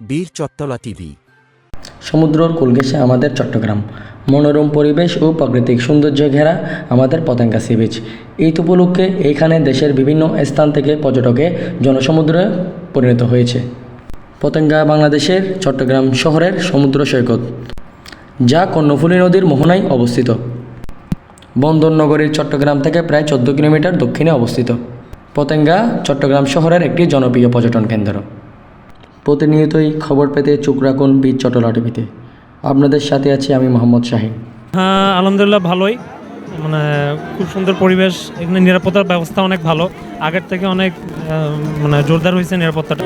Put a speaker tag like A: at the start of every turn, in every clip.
A: বীর চত্তলা টিভি।
B: সমুদ্রর কোল আমাদের চট্টগ্রাম। মনোরম পরিবেশ ও প্রাকৃতিক সৌন্দর্য ঘেরা আমাদের পতেঙ্গা সি বিচ ঈদ উপলক্ষে এইখানে দেশের বিভিন্ন স্থান থেকে পর্যটকে জনসমুদ্রে পরিণত হয়েছে। পতেঙ্গা বাংলাদেশের চট্টগ্রাম শহরের সমুদ্র সৈকত, যা কর্ণফুলী নদীর মোহনায় অবস্থিত। বন্দর নগরীর চট্টগ্রাম থেকে প্রায় চোদ্দ কিলোমিটার দক্ষিণে অবস্থিত। পতেঙ্গা চট্টগ্রাম শহরের একটি জনপ্রিয় পর্যটন কেন্দ্র। প্রতিনিয়তই খবর পেতে চোখ রাখুন বীর চটলা টিভিতে আপনাদের সাথে আছি আমি মোহাম্মদ শাহিন।
C: হ্যাঁ আলহামদুলিল্লাহ ভালোই। মানে খুব সুন্দর পরিবেশ, এখানে নিরাপত্তার ব্যবস্থা অনেক ভালো। আগের থেকে অনেক মানে জোরদার হয়েছে নিরাপত্তাটা।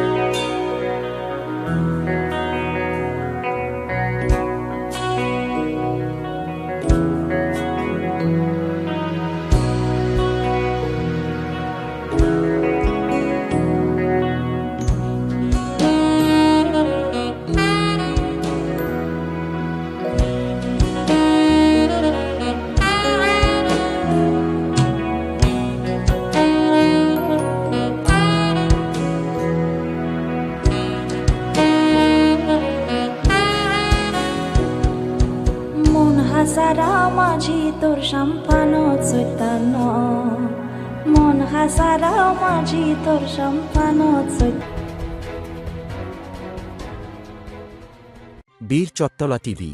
D: হাসারা মাঝি তোর সম্পান চৈতন্য। মন হাসারা মাঝি তোর সম্পান
A: বীর চত্তলা টিভি